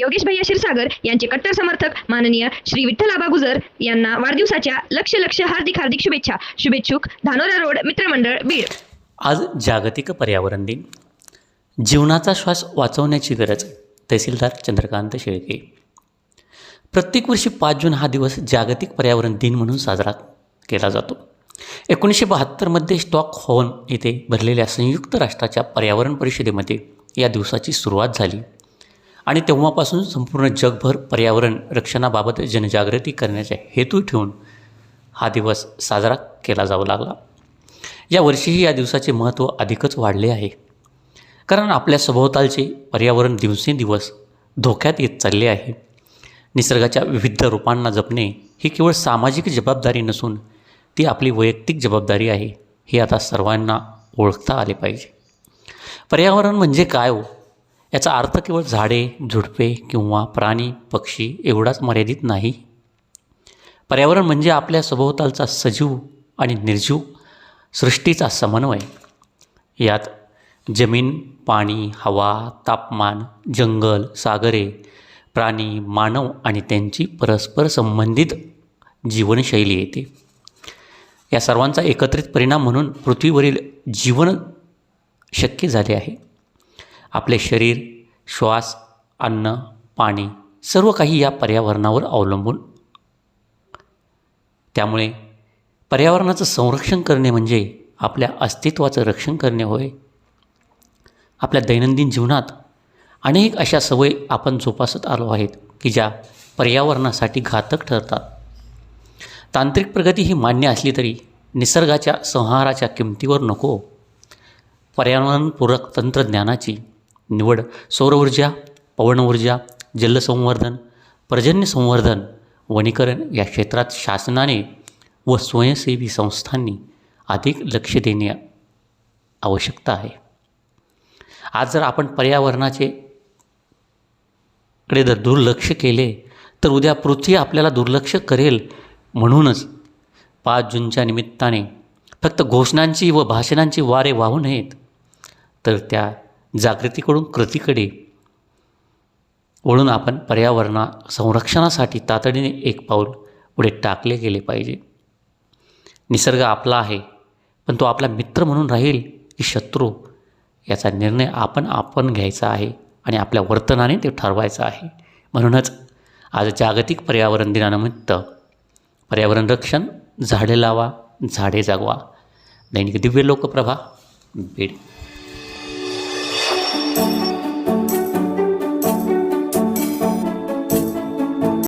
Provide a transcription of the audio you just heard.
योगेश भैया क्षीरसागर यांचे कट्टर समर्थक माननीय श्री विठ्ठल आबा गुजर यांना वाढदिवसाच्या लक्ष लक्ष हार्दिक हार्दिक शुभेच्छा. शुभेच्छुक धानोरा रोड मित्रमंडळ बीड. आज जागतिक पर्यावरण दिन. जीवनाचा श्वास वाचवण्याची गरज तहसीलदार चंद्रकांत शेळके. प्रत्येक वर्षी पाच जून हा दिवस जागतिक पर्यावरण दिन म्हणून साजरा केला जातो. एकोणीसशे बहात्तरमध्ये स्टॉकहोम येथे भरलेल्या संयुक्त राष्ट्राच्या पर्यावरण परिषदेमध्ये या दिवसाची सुरुवात झाली. आणि तेव्हापासून संपूर्ण जगभर पर्यावरण रक्षणाबाबत जनजागृती करण्याचा हेतू ठेवून हा दिवस साजरा केला जाऊ लागला. या वर्षीही या दिवसाचे महत्त्व अधिकच वाढले आहे. कारण आपल्या सभोवतालचे पर्यावरण दिवसेंदिवस धोक्यात येत चालले आहे. निसर्गाच्या विविध रूपांना जपणे ही केवळ सामाजिक जबाबदारी नसून ती आपली वैयक्तिक जबाबदारी आहे हे आता सर्वांना ओळखता आले पाहिजे. पर्यावरण म्हणजे काय हो? याचा अर्थ केवळ झाडे झुडपे किंवा प्राणी पक्षी एवढाच मर्यादित नाही. पर्यावरण म्हणजे आपल्या सभोवतालचा सजीव आणि निर्जीव सृष्टीचा समन्वय. यात जमीन पाणी हवा तापमान जंगल सागरे प्राणी मानव आणि त्यांची परस्पर संबंधित जीवनशैली येते. या सर्वांचा एकत्रित परिणाम म्हणून पृथ्वीवरील जीवन शक्य झाले आहे. आपले शरीर श्वास अन्न पाणी सर्व काही या पर्यावरणावर अवलंबून. त्यामुळे पर्यावरणाचं संरक्षण करणे म्हणजे आपल्या अस्तित्वाचं रक्षण करणे होय. आपल्या दैनंदिन जीवनात अनेक अशा सवयी आपण जोपासत आलो आहेत की ज्या पर्यावरणासाठी घातक ठरतात. तांत्रिक प्रगती ही मान्य असली तरी निसर्गाच्या संहाराच्या किमतीवर नको. पर्यावरणपूरक तंत्रज्ञानाची निवड सौर ऊर्जा पवन ऊर्जा जलसंवर्धन पर्जन्य संवर्धन वनीकरण या क्षेत्रात शासनाने व स्वयंसेवी संस्थांनी अधिक लक्ष देणे आवश्यकता आहे. आज जर आपण पर्यावरणाचे कडे जर दुर्लक्ष केले तर उद्या पृथ्वी आपल्याला दुर्लक्ष करेल म्हणूनच पाच जूनच्या निमित्ताने फक्त घोषणांची व भाषणांची वारे वाहू नयेत. तर त्या जागृतीकडून कृतीकडे वळून आपण पर्यावरणा संरक्षणासाठी तातडीने एक पाऊल पुढे टाकले गेले पाहिजे. निसर्ग आपला आहे पण तो आपला मित्र म्हणून राहील की शत्रू याचा निर्णय आपण आपण घ्यायचा आहे आणि आपल्या वर्तनाने ते ठरवायचं आहे. म्हणूनच आज जागतिक पर्यावरण दिनानिमित्त पर्यावरण रक्षण झाडे लावा झाडे जागवा. दैनिक दिव्य लोकप्रभा बीड.